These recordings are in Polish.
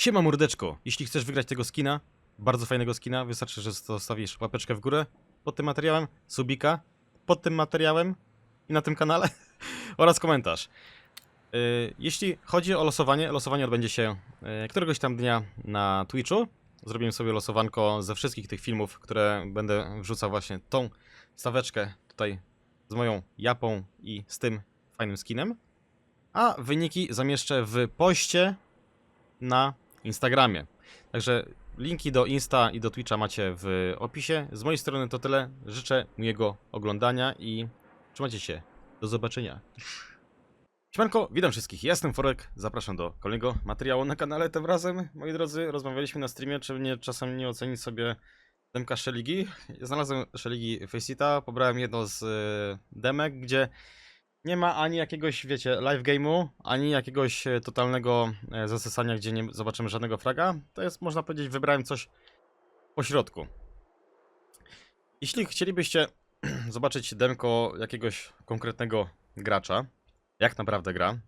Siema mordeczko, jeśli chcesz wygrać tego skina, bardzo fajnego skina, wystarczy, że zostawisz łapeczkę w górę pod tym materiałem, subika pod tym materiałem i na tym kanale oraz komentarz. Yy, Jeśli chodzi o losowanie, losowanie odbędzie się yy, któregoś tam dnia na Twitchu. Zrobimy sobie losowanko ze wszystkich tych filmów, które będę wrzucał właśnie tą staweczkę tutaj z moją japą i z tym fajnym skinem. A wyniki zamieszczę w poście na Instagramie. Także linki do Insta i do Twitcha macie w opisie. Z mojej strony to tyle. Życzę miłego oglądania i trzymajcie się. Do zobaczenia. Siemanko, witam wszystkich. Ja jestem Forek. Zapraszam do kolejnego materiału na kanale. Tym razem, moi drodzy, rozmawialiśmy na streamie, czy nie, czasem nie ocenić sobie demka Sheligi. Znalazłem Sheligi Faceita, pobrałem jedno z y, demek, gdzie nie ma ani jakiegoś, wiecie, live game'u, ani jakiegoś e, totalnego e, zasysania, gdzie nie zobaczymy żadnego fraga. To jest, można powiedzieć, wybrałem coś po środku. Jeśli chcielibyście zobaczyć demko jakiegoś konkretnego gracza, jak naprawdę gra,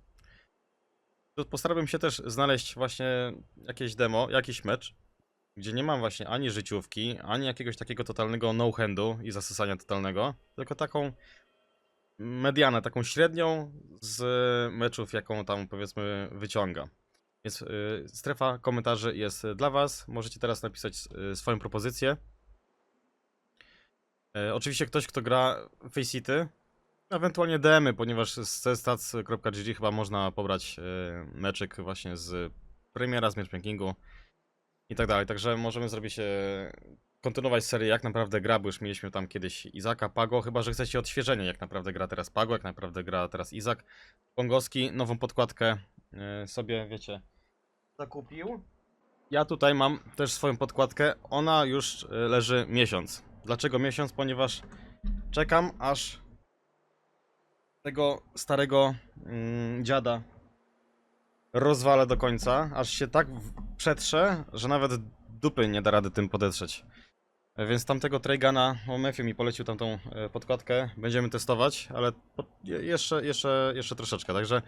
to postarałbym się też znaleźć właśnie jakieś demo, jakiś mecz, gdzie nie mam właśnie ani życiówki, ani jakiegoś takiego totalnego no-handu i zasysania totalnego, tylko taką medianę, taką średnią z meczów, jaką tam powiedzmy wyciąga. Więc y, strefa komentarzy jest dla Was. Możecie teraz napisać y, swoją propozycję. Y, oczywiście ktoś, kto gra Faceity, ewentualnie demy, ponieważ z stats.gg chyba można pobrać y, meczyk właśnie z premiera, z matchmakingu i tak dalej. Także możemy zrobić y, kontynuować serię jak naprawdę gra, bo już mieliśmy tam kiedyś Izaka, Pago, chyba że chcecie odświeżenie, jak naprawdę gra teraz Pago, jak naprawdę gra teraz Izak. Pongowski nową podkładkę y, sobie, wiecie, zakupił. Ja tutaj mam też swoją podkładkę, ona już y, leży miesiąc. Dlaczego miesiąc? Ponieważ czekam aż tego starego mm, dziada rozwalę do końca, aż się tak przetrze, że nawet dupy nie da rady tym podetrzeć. E, Więc tamtego Traygana, o Matthew mi polecił tamtą e, podkładkę, będziemy testować, ale po, je- jeszcze, jeszcze, jeszcze troszeczkę, także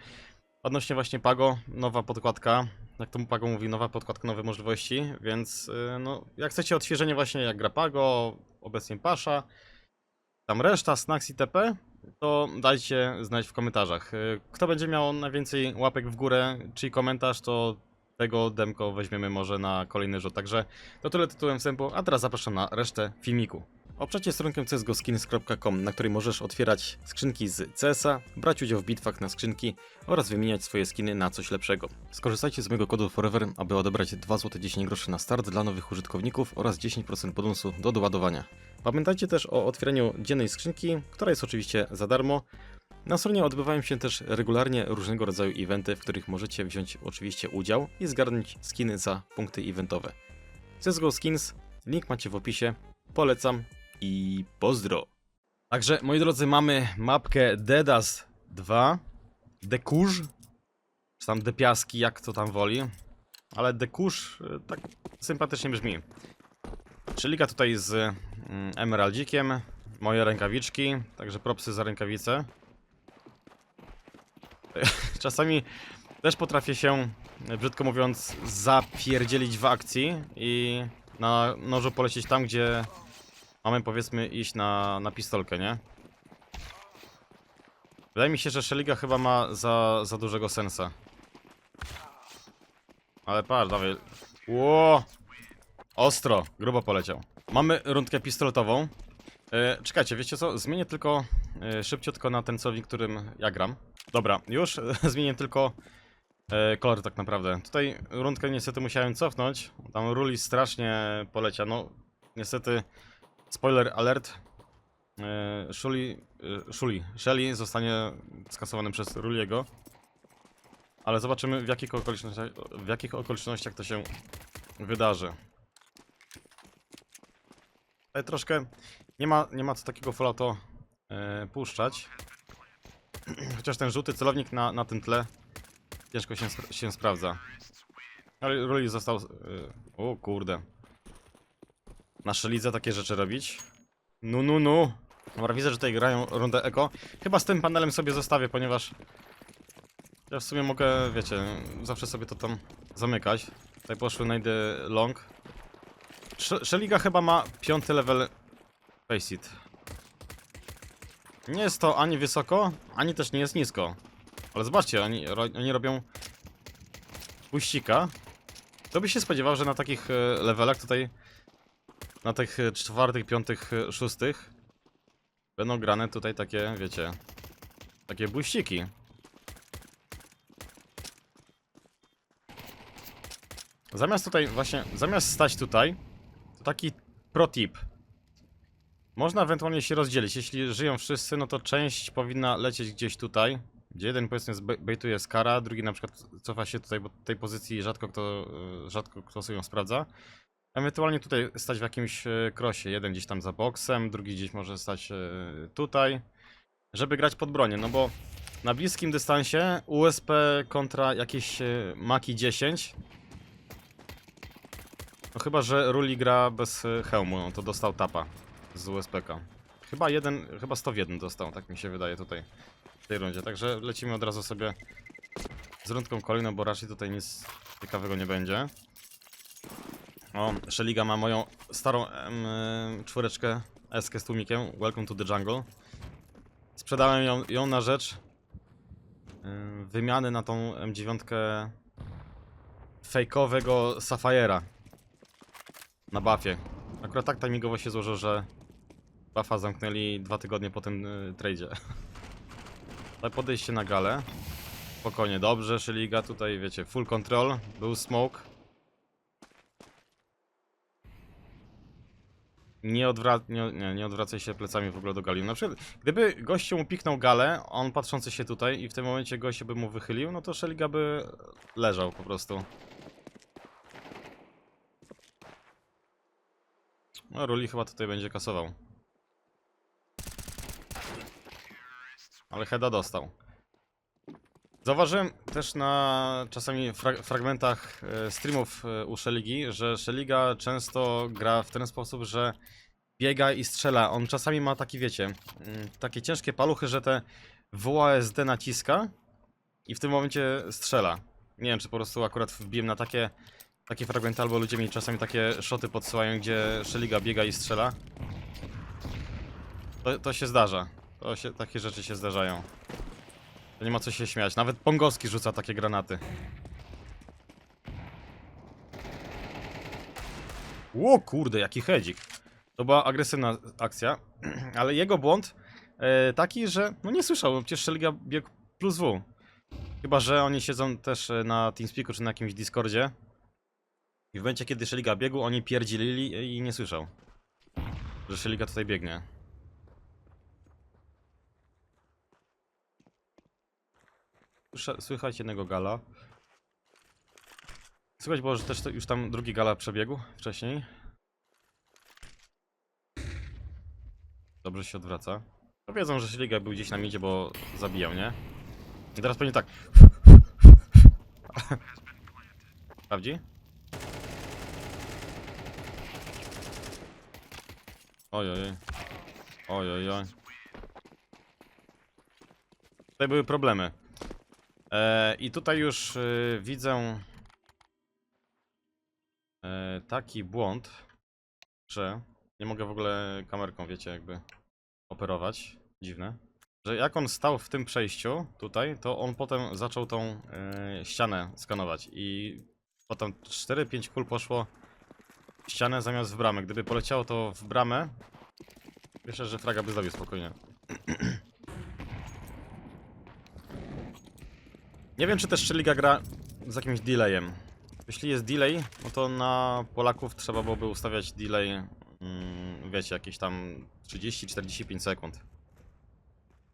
odnośnie właśnie Pago, nowa podkładka, jak to Pago mówi, nowa podkładka, nowe możliwości, więc e, no, jak chcecie odświeżenie właśnie jak gra Pago, obecnie Pasza, tam reszta, Snacks itp., to dajcie znać w komentarzach. Kto będzie miał najwięcej łapek w górę, czyli komentarz, to tego demko weźmiemy może na kolejny rzut. Także to tyle tytułem wstępu, a teraz zapraszam na resztę filmiku. Oprzecie stronkę csgoskins.com, na której możesz otwierać skrzynki z CS-a, brać udział w bitwach na skrzynki oraz wymieniać swoje skiny na coś lepszego. Skorzystajcie z mojego kodu FOREVER, aby odebrać 2 zł 10 groszy na start dla nowych użytkowników oraz 10% bonusu do doładowania. Pamiętajcie też o otwieraniu dziennej skrzynki, która jest oczywiście za darmo. Na stronie odbywają się też regularnie różnego rodzaju eventy, w których możecie wziąć oczywiście udział i zgarnąć skiny za punkty eventowe. CSGO Skins, link macie w opisie, polecam i pozdro. Także moi drodzy, mamy mapkę Dedas 2, Dekurz, czy tam Depiaski, jak to tam woli, ale Dekurz y, tak sympatycznie brzmi. Szylika tutaj z mm, emeraldzikiem, moje rękawiczki, także propsy za rękawice. Czasami też potrafię się, brzydko mówiąc, zapierdzielić w akcji i na nożu polecieć tam, gdzie mamy powiedzmy iść na, na pistolkę, nie? Wydaje mi się, że Szeliga chyba ma za, za dużego sensa. Ale patrz, dawaj. Ło! Ostro, grubo poleciał. Mamy rundkę pistoletową. E, czekajcie, wiecie co? Zmienię tylko e, szybciutko na ten celownik, którym ja gram. Dobra, już zmienię tylko e, kolor tak naprawdę. Tutaj rundkę niestety musiałem cofnąć. Tam Ruli strasznie polecia. No, niestety, spoiler alert. E, Shuli, e, Shuli, Shelly zostanie skasowany przez Ruliego. Ale zobaczymy w jakich okolicznościach, w jakich okolicznościach to się wydarzy. Ale troszkę nie ma, nie ma co takiego follow e, puszczać. Chociaż ten żółty celownik na, na tym tle ciężko się, się sprawdza. Ale Ruli został... y, o kurde. Na szelidze takie rzeczy robić. No, no, no. Dobra, widzę, że tutaj grają rundę eko. Chyba z tym panelem sobie zostawię, ponieważ... Ja w sumie mogę, wiecie, zawsze sobie to tam zamykać. Tutaj poszły najdy long. Sz- Szeliga chyba ma piąty level face it. Nie jest to ani wysoko, ani też nie jest nisko. Ale zobaczcie, oni, ro, oni robią puścika. To by się spodziewał, że na takich e, levelach tutaj, na tych e, czwartych, piątych, e, szóstych będą grane tutaj takie, wiecie, takie buściki. Zamiast tutaj właśnie, zamiast stać tutaj, to taki pro tip. Można ewentualnie się rozdzielić. Jeśli żyją wszyscy, no to część powinna lecieć gdzieś tutaj, gdzie jeden powiedzmy bejtuje skara, drugi na przykład cofa się tutaj, bo tej pozycji rzadko kto, e, rzadko kto sobie ją sprawdza. Ewentualnie tutaj stać w jakimś e, krosie. Jeden gdzieś tam za boksem, drugi gdzieś może stać e, tutaj, żeby grać pod bronię, no bo na bliskim dystansie USP kontra jakieś Maki 10 no chyba, że Ruli gra bez hełmu, no to dostał tapa z USPK. Chyba jeden, chyba 100 w 1 dostał, tak mi się wydaje tutaj w tej rundzie. Także lecimy od razu sobie z rundką kolejną, bo raczej tutaj nic ciekawego nie będzie. O, Szeliga ma moją starą e, czwóreczkę eskę z tłumikiem. Welcome to the jungle. Sprzedałem ją, ją na rzecz wymiany na tą M9 fejkowego Safire'a na buffie. Akurat tak timingowo się złożyło, że buffa zamknęli dwa tygodnie po tym y, tradzie. Ale podejście na galę. Spokojnie, dobrze, Szeliga tutaj, wiecie, full control. Był smoke. Nie, odwra nie, nie, nie odwracaj się plecami w ogóle do gali. Na przykład, gdyby gościu mu piknął galę, on patrzący się tutaj i w tym momencie gościu by mu wychylił, no to Szeliga by leżał po prostu. No, Ruli chyba tutaj będzie kasował. Ale Heda dostał. Zauważyłem też na czasami fra fragmentach e, streamów e, u Sheligi, że Sheliga często gra w ten sposób, że biega i strzela. On czasami ma taki, wiecie, mm, takie ciężkie paluchy, że te WASD naciska i w tym momencie strzela. Nie wiem, czy po prostu akurat wbiłem na takie takie fragmenty, albo ludzie mi czasami takie szoty podsyłają, gdzie Szeliga biega i strzela. To, to się zdarza. To się, takie rzeczy się zdarzają. To nie ma co się śmiać. Nawet Pongowski rzuca takie granaty. Ło kurde, jaki hedzik. To była agresywna akcja, ale jego błąd e, taki, że no nie słyszał, przecież Szeliga biegł plus W. Chyba, że oni siedzą też e, na TeamSpeaku czy na jakimś Discordzie. I w momencie, kiedy Szeliga biegł, oni pierdzilili i nie słyszał, że Szeliga tutaj biegnie. Słychać jednego gala. Słychać było, że też to już tam drugi gala przebiegł wcześniej. Dobrze się odwraca. To wiedzą, że Szeliga był gdzieś na midzie, bo zabijał, nie? I teraz pewnie tak. Sprawdzi? Oj, oj, oj. Oj, oj, oj. Tutaj były problemy. E, I tutaj już y, widzę e, taki błąd, że nie mogę w ogóle kamerką, wiecie, jakby operować. Dziwne. Że jak on stał w tym przejściu tutaj, to on potem zaczął tą e, ścianę skanować i potem 4-5 kul poszło w ścianę zamiast w bramę. Gdyby poleciało to w bramę, myślę, że fraga by zdobił spokojnie. Nie wiem, czy też Liga gra z jakimś delayem. Jeśli jest delay, no to na Polaków trzeba byłoby ustawiać delay, mm, wiecie, jakieś tam 30-45 sekund.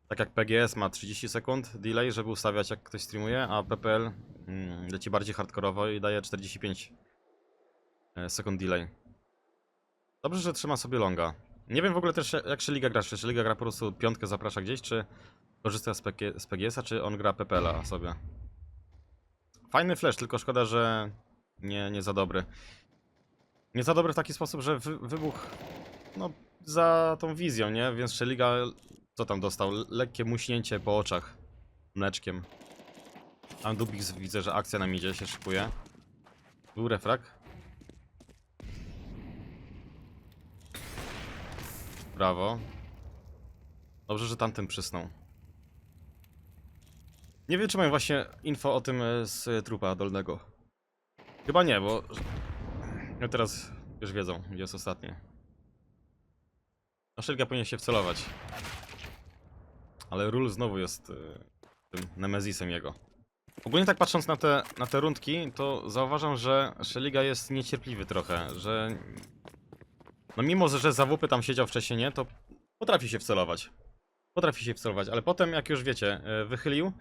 Tak jak PGS ma 30 sekund delay, żeby ustawiać jak ktoś streamuje, a PPL mm, leci bardziej hardkorowo i daje 45 e, sekund delay. Dobrze, że trzyma sobie longa. Nie wiem w ogóle też jak Szeliga gra, czy Szeliga gra po prostu piątkę zaprasza gdzieś, czy korzysta z, PG, z PGS-a, czy on gra PPL-a sobie. Fajny flash, tylko szkoda, że nie, nie za dobry. Nie za dobry w taki sposób, że wy, wybuch no, za tą wizją, nie? Więc Szeliga co tam dostał? Lekkie muśnięcie po oczach mleczkiem. A Dubix widzę, że akcja na midzie się szykuje. Był refrak. Brawo. Dobrze, że tamten przysnął. Nie wiem, czy mają właśnie info o tym e, z trupa dolnego. Chyba nie, bo... No teraz już wiedzą, gdzie jest ostatnie. No Szylga powinien się wcelować. Ale Ról znowu jest e, tym Nemezisem jego. Ogólnie tak patrząc na te, na te rundki, to zauważam, że Szeliga jest niecierpliwy trochę, że... No mimo, że za WP tam siedział wcześniej, nie, to potrafi się wcelować. Potrafi się wcelować, ale potem, jak już wiecie, e, wychylił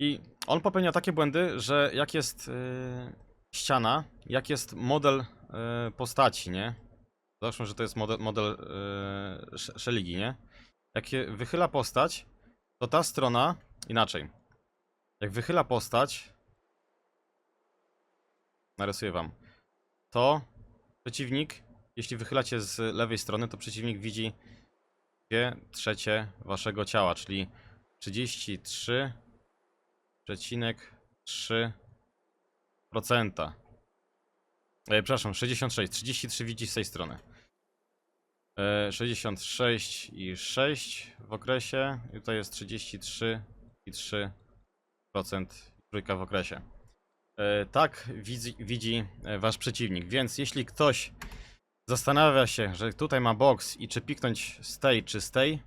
i on popełnia takie błędy, że jak jest e, ściana, jak jest model e, postaci, nie? Załóżmy, że to jest model, model Sz- Szeligi, nie? Jak wychyla postać, to ta strona, inaczej, jak wychyla postać, narysuję wam, to przeciwnik, jeśli wychylacie z lewej strony, to przeciwnik widzi dwie trzecie waszego ciała, czyli 33,3%. E, przepraszam, 66, 33 widzi z tej strony. E, 66 i 6 w okresie. I tutaj jest 33 i 3% trójka w okresie. E, tak widzi, widzi e, wasz przeciwnik, więc jeśli ktoś zastanawia się, że tutaj ma box i czy piknąć z tej czy z tej,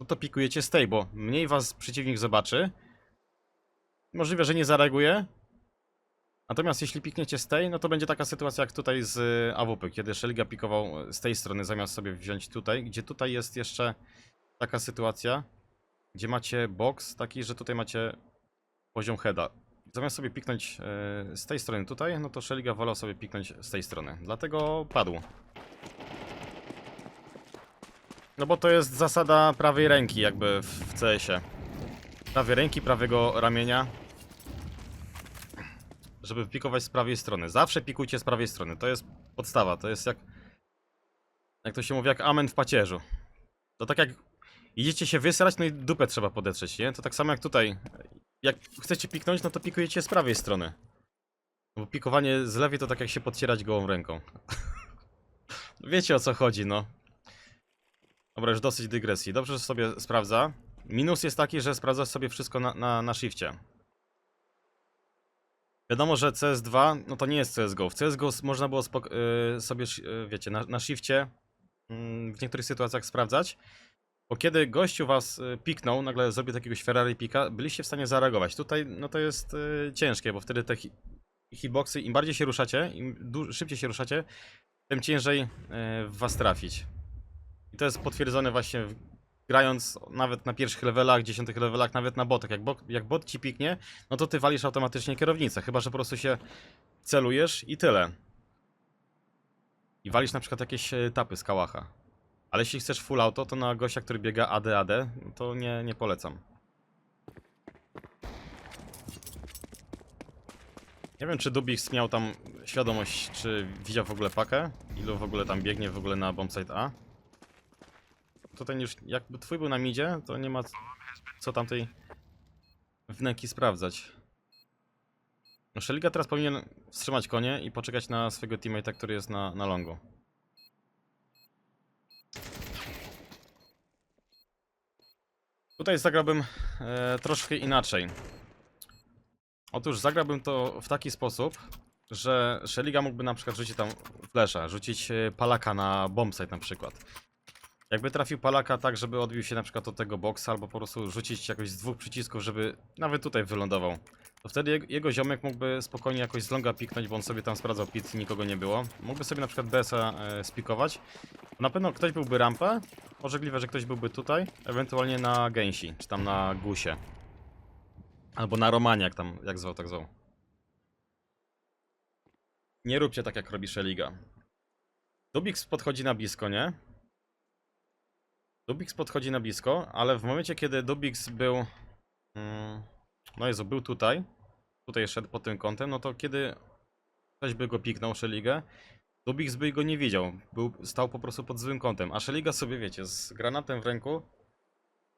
no to pikujecie z tej, bo mniej was przeciwnik zobaczy. Możliwe, że nie zareaguje. Natomiast jeśli pikniecie z tej, no to będzie taka sytuacja jak tutaj z AWP, kiedy Szeliga pikował z tej strony zamiast sobie wziąć tutaj, gdzie tutaj jest jeszcze taka sytuacja, gdzie macie box taki, że tutaj macie poziom heada. Zamiast sobie piknąć e, z tej strony tutaj, no to Szeliga wolał sobie piknąć z tej strony. Dlatego padł. No bo to jest zasada prawej ręki jakby w CS-ie. Prawej ręki, prawego ramienia. Żeby pikować z prawej strony. Zawsze pikujcie z prawej strony. To jest podstawa. To jest jak... Jak to się mówi, jak amen w pacierzu. To tak jak idziecie się wysrać, no i dupę trzeba podetrzeć, nie? To tak samo jak tutaj. Jak chcecie piknąć, no to pikujecie z prawej strony. Bo pikowanie z lewej to tak jak się podcierać gołą ręką. Wiecie o co chodzi, no. Dobra, już dosyć dygresji. Dobrze, że sobie sprawdza. Minus jest taki, że sprawdza sobie wszystko na, na, na shifcie. Wiadomo, że CS2 no to nie jest CSGO. W CSGO można było spok- y, sobie, sz- y, wiecie, na, na shifcie mm, w niektórych sytuacjach sprawdzać. Bo kiedy gościu was y, piknął, nagle zrobił jakiegoś Ferrari pika, byliście w stanie zareagować. Tutaj no to jest y, ciężkie, bo wtedy te hi- hitboxy, im bardziej się ruszacie, im szybciej się ruszacie, tym ciężej y, w was trafić. I to jest potwierdzone właśnie w, grając nawet na pierwszych levelach, dziesiątych levelach, nawet na botach. Jak, bot, jak bot ci piknie, no to ty walisz automatycznie kierownicę, chyba że po prostu się celujesz i tyle. I walisz na przykład jakieś e, tapy z kałacha. Ale jeśli chcesz full auto, to na gościa, który biega AD AD, no to nie, nie polecam. Nie wiem, czy Dubix miał tam świadomość, czy widział w ogóle pakę, ilu w ogóle tam biegnie w ogóle na bombsite A. Tutaj już, jakby twój był na midzie, to nie ma co tamtej wneki sprawdzać. No, Szeliga teraz powinien wstrzymać konie i poczekać na swojego teammate'a, który jest na, na longu. Tutaj zagrałbym e, troszkę inaczej. Otóż zagrałbym to w taki sposób, że Szeliga mógłby na przykład rzucić tam flesza, rzucić e, palaka na bombsite na przykład. Jakby trafił palaka tak, żeby odbił się na przykład od tego boksa, albo po prostu rzucić jakoś z dwóch przycisków, żeby nawet tutaj wylądował. To wtedy jego, ziomek mógłby spokojnie jakoś z longa piknąć, bo on sobie tam sprawdzał pit i nikogo nie było. Mógłby sobie na przykład DS-a e, spikować. Na pewno ktoś byłby rampę, możliwe, że ktoś byłby tutaj, ewentualnie na gęsi, czy tam na gusie. Albo na romanie, jak tam, jak zwał, tak zwał. Nie róbcie tak, jak robi Szeliga. Dubix podchodzi na blisko, nie? Dubix podchodzi na blisko, ale w momencie, kiedy Dubix był. Mm, no Jezu, był tutaj. Tutaj szedł pod tym kątem, no to kiedy ktoś by go piknął, Szeligę, Dubix by go nie widział. Był, stał po prostu pod złym kątem. A Szeliga sobie, wiecie, z granatem w ręku.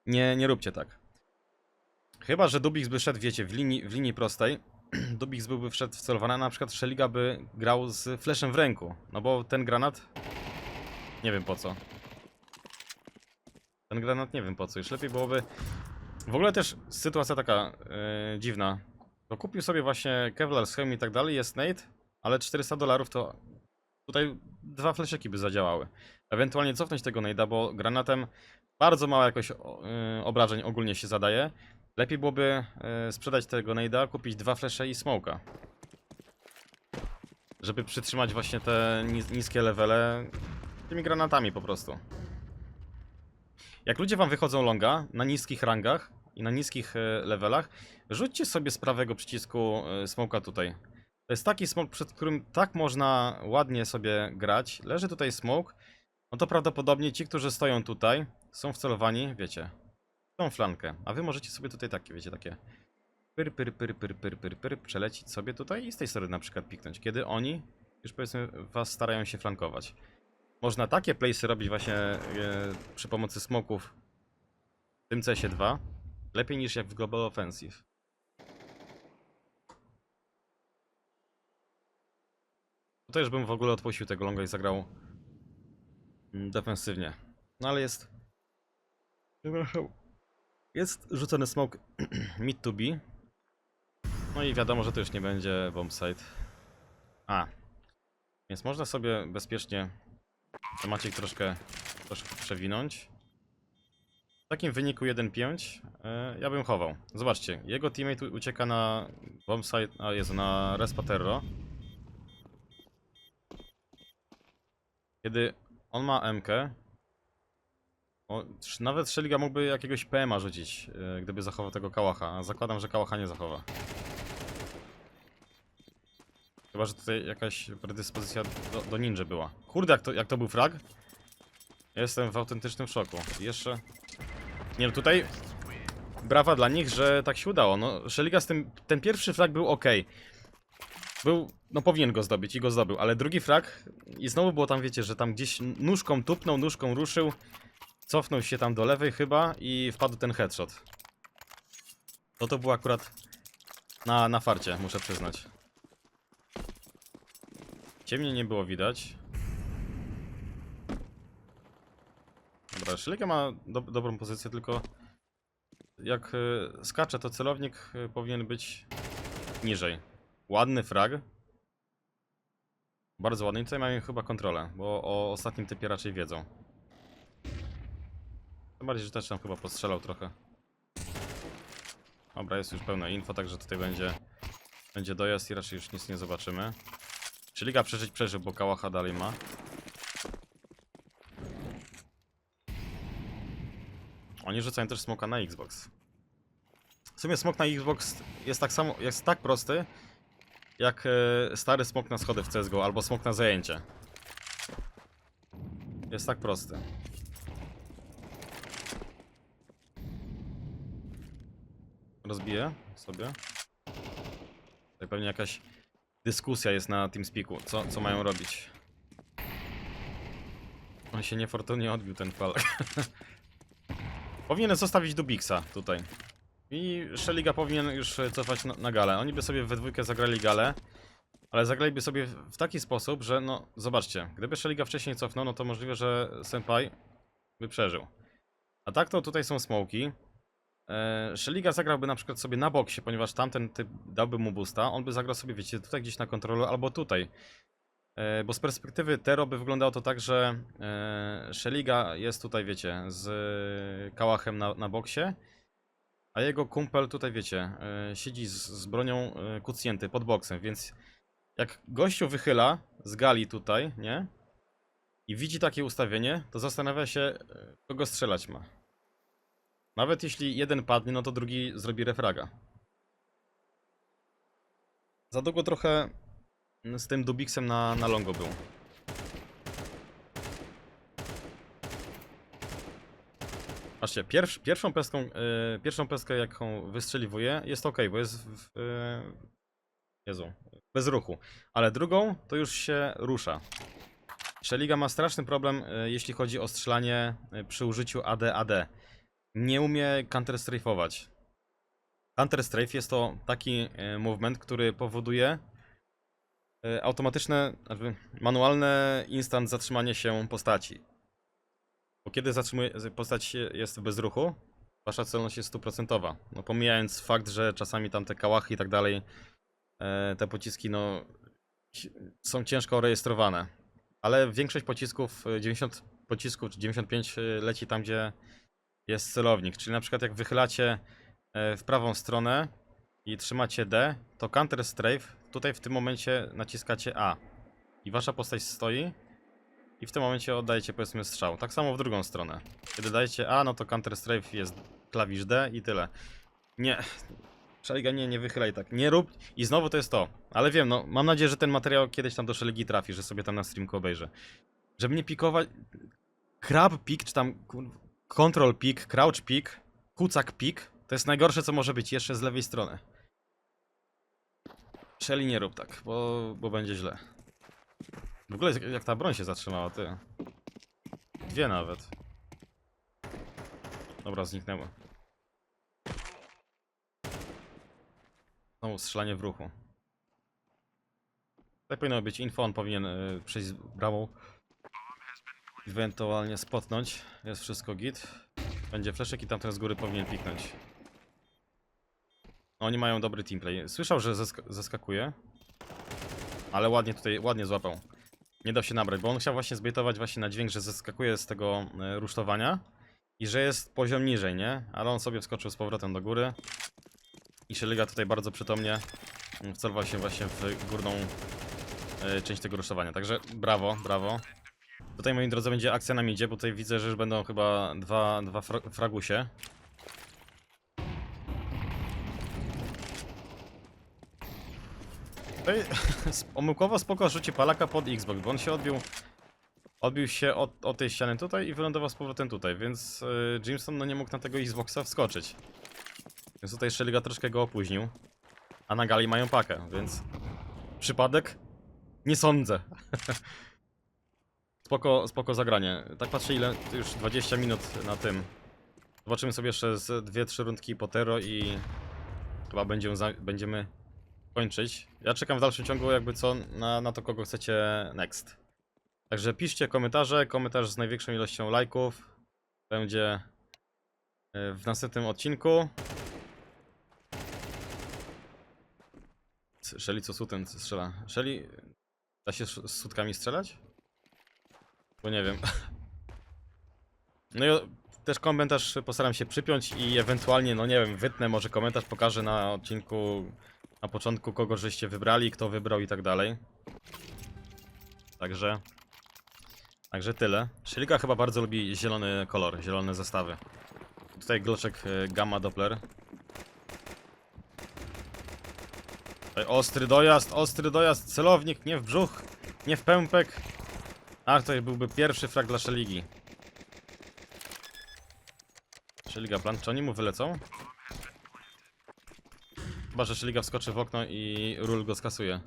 Nie, nie róbcie tak. Chyba, że Dubix by szedł, wiecie, w linii, w linii prostej, Dubix byłby wszedł wcelowany, a na przykład Szeliga by grał z fleszem w ręku. No bo ten granat... Nie wiem po co. Ten granat nie wiem po co. Już lepiej byłoby... W ogóle też sytuacja taka yy, dziwna. To kupił sobie właśnie Kevlar, Schem i tak dalej, jest Nate, ale 400 dolarów to tutaj dwa fleszyki by zadziałały. Ewentualnie cofnąć tego Nade'a, bo granatem bardzo mało jakoś yy, obrażeń ogólnie się zadaje. Lepiej byłoby yy, sprzedać tego Nade'a, kupić dwa flesze i smoka. Żeby przytrzymać właśnie te nis niskie levele tymi granatami po prostu. Jak ludzie wam wychodzą longa na niskich rangach i na niskich e, levelach, rzućcie sobie z prawego przycisku e, smoka tutaj. To jest taki smok, przed którym tak można ładnie sobie grać. Leży tutaj smok. No to prawdopodobnie ci, którzy stoją tutaj, są wcelowani, wiecie, tą flankę. A wy możecie sobie tutaj takie, wiecie, takie pyr, pyr, pyr, pyr, pyr, pyr, pyr, przelecić sobie tutaj i z tej strony na przykład piknąć, kiedy oni już powiedzmy was starają się flankować. Można takie playsy robić właśnie e, przy pomocy smoków w tym CS 2 lepiej niż jak w Global Offensive. Tutaj już bym w ogóle odpuścił tego longa i zagrał mm, defensywnie. No ale jest. Jest rzucony smoke mid to B. No i wiadomo, że to już nie będzie bombsite. A. Więc można sobie bezpiecznie Maciek troszkę, troszkę przewinąć. W takim wyniku 1-5 e, ja bym chował. Zobaczcie, jego teammate ucieka na bombsite, a jest na Respaterro. Kiedy on ma MK, nawet Szeliga mógłby jakiegoś PMA rzucić, e, gdyby zachował tego Kałacha, zakładam, że Kałacha nie zachowa. Chyba, że tutaj jakaś predyspozycja do, do ninja była. Kurde, jak to, jak to był frag? Jestem w autentycznym szoku. I jeszcze... Nie no, tutaj... Brawa dla nich, że tak się udało. No, Szeliga z tym... Ten pierwszy frag był ok. Był... No powinien go zdobyć i go zdobył, ale drugi frag... I znowu było tam, wiecie, że tam gdzieś nóżką tupnął, nóżką ruszył. Cofnął się tam do lewej chyba i wpadł ten headshot. No to było akurat... Na, na farcie, muszę przyznać. Ciemnie nie było widać. Dobra, Szeliga ma do, dobrą pozycję, tylko jak y, skacze, to celownik y, powinien być niżej. Ładny frag. Bardzo ładny. I tutaj mają chyba kontrolę, bo o ostatnim typie raczej wiedzą. Tym bardziej, że też tam chyba postrzelał trochę. Dobra, jest już pełna info, także tutaj będzie, będzie dojazd i raczej już nic nie zobaczymy. Czy Liga przeżyć przeżył, bo Kałacha dalej ma. Oni rzucają też smoka na Xbox. W sumie smok na Xbox jest tak samo, jest tak prosty, jak e, stary smok na schody w CSGO, albo smok na zajęcie. Jest tak prosty. Rozbiję sobie. Tutaj pewnie jakaś dyskusja jest na TeamSpeaku, co, co mają robić. On się niefortunnie odbił ten fal. powinien zostawić Dubixa tutaj. I Szeliga powinien już cofać na, na galę. Oni by sobie we dwójkę zagrali galę, ale zagraliby sobie w taki sposób, że no, zobaczcie, gdyby Szeliga wcześniej cofnął, no to możliwe, że Senpai by przeżył. A tak to tutaj są smoki. Szeliga zagrałby na przykład sobie na boksie, ponieważ tamten typ dałby mu boosta, on by zagrał sobie, wiecie, tutaj gdzieś na kontrolu albo tutaj. E, Bo z perspektywy Tero by wyglądało to tak, że Szeliga jest tutaj, wiecie, z kałachem na, na boksie, a jego kumpel tutaj, wiecie, e, siedzi z, z bronią e, kucnięty pod boksem, więc jak gościu wychyla z gali tutaj, nie? I widzi takie ustawienie, to zastanawia się, kogo strzelać ma. Nawet jeśli jeden padnie, no to drugi zrobi refraga. Za długo trochę z tym Dubixem na, na longo był. Patrzcie, pierwsz, pierwszą peską, y, pierwszą peskę jaką wystrzeliwuje jest ok, bo jest w, w y, Jezu, bez ruchu. Ale drugą to już się rusza. Szeliga ma straszny problem, y, jeśli chodzi o strzelanie przy użyciu AD-AD. Nie umie counter-strafe'ować. Counter Strafe jest to taki e, movement, który powoduje e, automatyczne, jakby manualne instant zatrzymanie się postaci. Bo kiedy zatrzymuje, postać jest w bezruchu, wasza celność jest stuprocentowa. No pomijając fakt, że czasami tam te kałachy i tak dalej, e, te pociski no są ciężko rejestrowane. Ale większość pocisków, e, 90 pocisków czy 95 leci tam, gdzie jest celownik. Czyli na przykład jak wychylacie e, w prawą stronę i trzymacie D, to Counter Strafe, tutaj w tym momencie naciskacie A. I wasza postać stoi i w tym momencie oddajecie powiedzmy strzał. Tak samo w drugą stronę. Kiedy dajecie A, no to Counter Strafe jest klawisz D i tyle. Nie. Szaliga, nie, nie wychylaj tak. Nie rób. I znowu to jest to. Ale wiem, no, mam nadzieję, że ten materiał kiedyś tam do Szeligi trafi, że sobie tam na streamku obejrzę. Żeby nie pikować... Crab pick, czy tam control pick, crouch pick, kucak pick, to jest najgorsze, co może być jeszcze z lewej strony. Shelly nie rób tak, bo, bo będzie źle. W ogóle jak, ta broń się zatrzymała, ty. Dwie nawet. Dobra, zniknęły. Znowu strzelanie w ruchu. Tak powinno być info, on powinien y, przejść z bramą. Ewentualnie spotnąć. Jest wszystko git. Będzie fleszek i tamten z góry powinien piknąć. No, Oni mają dobry teamplay. Słyszał, że zesk zeskakuje. Ale ładnie tutaj, ładnie złapał. Nie dał się nabrać, bo on chciał właśnie zbejtować właśnie na dźwięk, że zeskakuje z tego e, rusztowania. I że jest poziom niżej, nie? Ale on sobie wskoczył z powrotem do góry. I Szeliga tutaj bardzo przytomnie mm, wcelował się właśnie w górną e, część tego rusztowania. Także brawo, brawo. Tutaj, moi drodzy, będzie akcja na midzie, bo tutaj widzę, że już będą chyba dwa, dwa fra fragusie. Tutaj omyłkowo spoko rzuci palaka pod Xbox, bo on się odbił odbił się od, od tej ściany tutaj i wylądował z powrotem tutaj, więc y, Jimson no nie mógł na tego Xboxa wskoczyć. Więc tutaj Szeliga troszkę go opóźnił. A na gali mają pakę, więc przypadek? Nie sądzę. Spoko, spoko zagranie. Tak patrzę ile, już 20 minut na tym. Zobaczymy sobie jeszcze z 2-3 rundki Potero i chyba będziemy, będziemy kończyć. Ja czekam w dalszym ciągu jakby co na, na to kogo chcecie next. Także piszcie komentarze, komentarz z największą ilością lajków będzie e, w następnym odcinku. Shelly co sutem strzela? Shelly da się z sutkami strzelać? Bo nie wiem. No i też komentarz postaram się przypiąć i ewentualnie, no nie wiem, wytnę może komentarz, pokażę na odcinku na początku kogo żeście wybrali, kto wybrał i tak dalej. Także... Także tyle. Szylika chyba bardzo lubi zielony kolor, zielone zestawy. Tutaj gloczek y, Gamma Doppler. Tutaj ostry dojazd, ostry dojazd, celownik, nie w brzuch, nie w pępek. Ach, to byłby pierwszy frag dla Szeligi. Szeliga plan, czy oni mu wylecą? Chyba, że Szeliga wskoczy w okno i Ról go skasuje.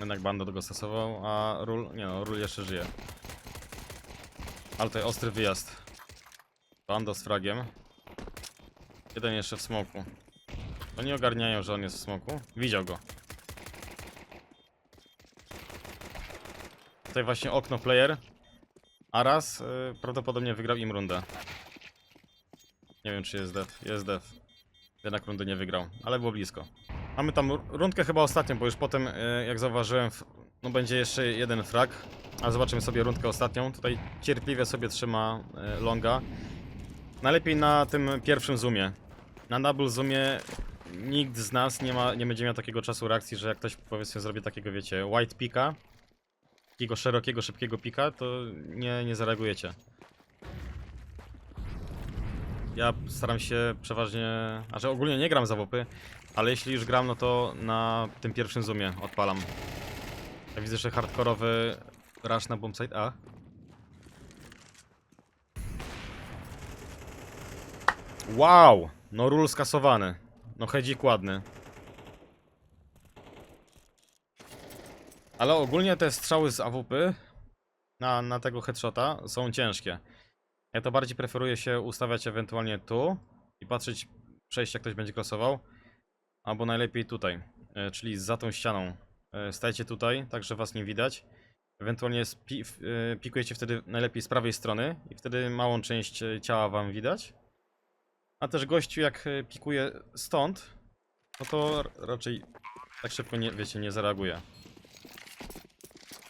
Jednak Bando go stosował, a Ról... Nie no, Ról jeszcze żyje. Ale tutaj ostry wyjazd. Bando z fragiem. Jeden jeszcze w smoku. Oni ogarniają, że on jest w smoku. Widział go. Tutaj właśnie okno player. A raz y, prawdopodobnie wygrał im rundę. Nie wiem czy jest def. Jest def. Jednak rundy nie wygrał, ale było blisko. Mamy tam ru- rundkę chyba ostatnią, bo już potem, y, jak zauważyłem, no będzie jeszcze jeden frag. Ale zobaczymy sobie rundkę ostatnią. Tutaj cierpliwie sobie trzyma y, longa. Najlepiej na tym pierwszym zoomie. Na double zoomie nikt z nas nie, ma, nie będzie miał takiego czasu reakcji, że jak ktoś powiedzmy zrobi takiego, wiecie, white pika, takiego szerokiego, szybkiego pika, to nie, nie zareagujecie. Ja staram się przeważnie, że ogólnie nie gram za WP, ale jeśli już gram, no to na tym pierwszym zoomie odpalam. Ja widzę, że hardkorowy rush na bombsite A. Wow! No rul skasowany. No hedzik ładny. Ale ogólnie te strzały z AWP na, na tego headshota są ciężkie. Ja to bardziej preferuję się ustawiać ewentualnie tu i patrzeć, przejść jak ktoś będzie krosował. Albo najlepiej tutaj, e, czyli za tą ścianą. E, Stajcie tutaj, tak że was nie widać. Ewentualnie e, pikujecie wtedy najlepiej z prawej strony i wtedy małą część ciała wam widać. A też gościu jak pikuje stąd, no to raczej tak szybko nie, wiecie, nie zareaguje.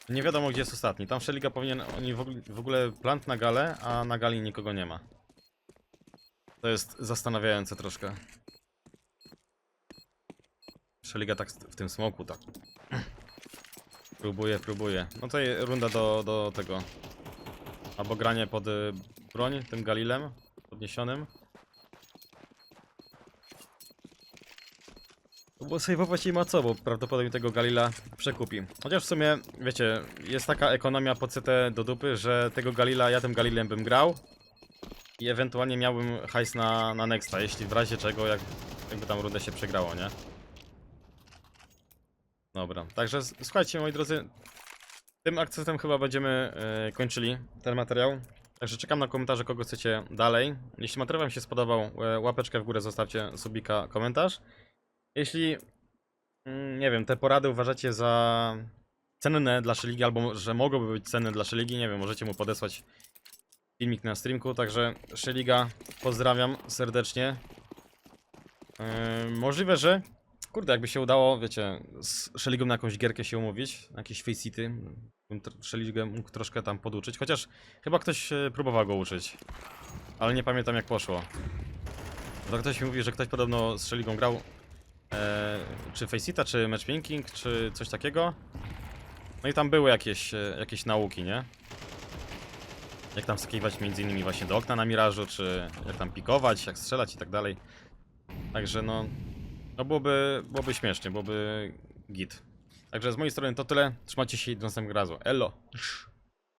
Nie wiadomo gdzie jest ostatni. Tam Szeliga powinien, oni w ogóle, plant na galę, a na gali nikogo nie ma. To jest zastanawiające troszkę. Szeliga tak w tym smoku, tak. Próbuje, próbuje. No to runda do, do tego. Albo granie pod y, broń, tym Galilem podniesionym. Bo save'ować nie ma co, bo prawdopodobnie tego Galila przekupi. Chociaż w sumie, wiecie, jest taka ekonomia po CT do dupy, że tego Galila, ja tym Galilem bym grał i ewentualnie miałbym hajs na, na Nexta, jeśli w razie czego, jak, jakby tam rundę się przegrało, nie? Dobra, także słuchajcie moi drodzy, tym akcentem chyba będziemy e, kończyli ten materiał. Także czekam na komentarze, kogo chcecie dalej. Jeśli materiał wam się spodobał, e, łapeczkę w górę zostawcie, subika, komentarz. Jeśli, mm, nie wiem, te porady uważacie za cenne dla Szeligi, albo że mogłyby być cenne dla Szeligi, nie wiem, możecie mu podesłać filmik na streamku, także Szeliga, pozdrawiam serdecznie. Yy, możliwe, że kurde, jakby się udało, wiecie, z Szeligą na jakąś gierkę się umówić, na jakieś Faceit, bym tr- Szeligę mógł troszkę tam poduczyć, chociaż chyba ktoś e, próbował go uczyć, ale nie pamiętam jak poszło. To ktoś mi mówi, że ktoś podobno z Szeligą grał e, czy Faceita, czy Matchmaking, czy coś takiego. No i tam były jakieś, e, jakieś nauki, nie? Jak tam skakiwać między innymi właśnie do okna na mirażu, czy jak tam pikować, jak strzelać i tak dalej. Także no, no byłoby, byłoby śmiesznie, byłoby git. Także z mojej strony to tyle. Trzymajcie się i do następnego razu. Elo!